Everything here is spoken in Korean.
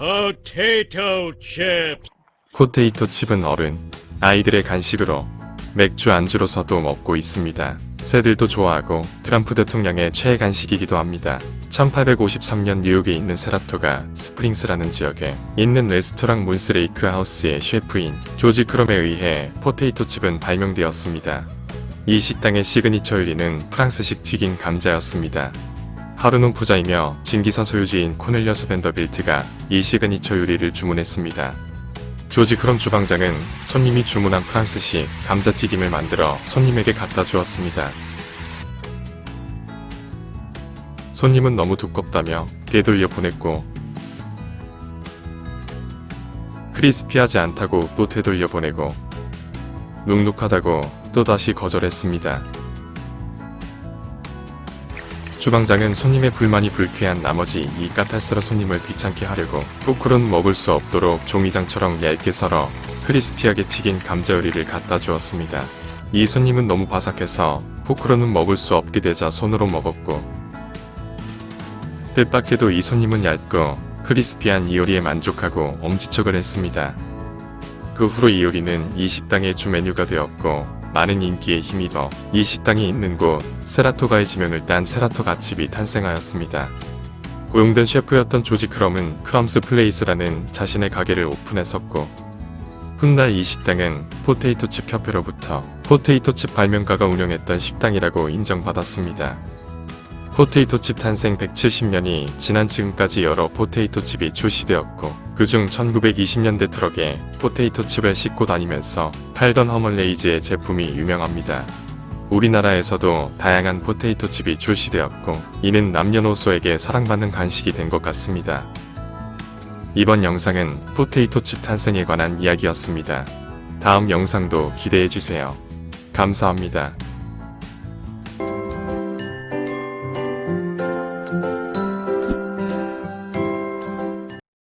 potato. 포테이토 칩은 어른, 아이들의 간식으로 맥주 안주로서도 먹고 있습니다. 새들도 좋아하고 트럼프 대통령의 최애 간식이기도 합니다. 1853년 뉴욕에 있는 세라토가 스프링스라는 지역에 있는 레스토랑 문스레이크 하우스의 셰프인 조지 크롬에 의해 포테이토 칩은 발명되었습니다. 이 식당의 시그니처 요리는 프랑스식 튀긴 감자였습니다. 하루는 부자이며 진기사 소유주인 코넬리어스 벤더빌트가 이 시그니처 요리를 주문했습니다. 조지 크롬 주방장은 손님이 주문한 프랑스식 감자튀김을 만들어 손님에게 갖다 주었습니다. 손님은 너무 두껍다며 되돌려 보냈고 크리스피하지 않다고 또 되돌려 보내고 눅눅하다고 또 다시 거절했습니다. 주방장은 손님의 불만이 불쾌한 나머지 이 까탈스러 손님을 귀찮게 하려고 포크로는 먹을 수 없도록 종이장처럼 얇게 썰어 크리스피하게 튀긴 감자 요리를 갖다 주었습니다. 이 손님은 너무 바삭해서 포크로는 먹을 수 없게 되자 손으로 먹었고 뜻밖에도 이 손님은 얇고 크리스피한 이 요리에 만족하고 엄지척을 했습니다. 그 후로 이 요리는 이 식당의 주 메뉴가 되었고 많은 인기에 힘입어 이 식당이 있는 곳 세라토가의 지명을 딴 세라토 가칩이 탄생하였습니다. 고용된 셰프였던 조지 크럼은 크럼스 플레이스라는 자신의 가게를 오픈했었고 훗날 이 식당은 포테이토칩 협회로부터 포테이토칩 발명가가 운영했던 식당이라고 인정받았습니다. 포테이토칩 탄생 170년이 지난 지금까지 여러 포테이토칩이 출시되었고 그중 1920년대 트럭에 포테이토 칩을 싣고 다니면서 팔던 허멀레이즈의 제품이 유명합니다. 우리나라에서도 다양한 포테이토 칩이 출시되었고 이는 남녀노소에게 사랑받는 간식이 된 것 같습니다. 이번 영상은 포테이토 칩 탄생에 관한 이야기였습니다. 다음 영상도 기대해주세요. 감사합니다.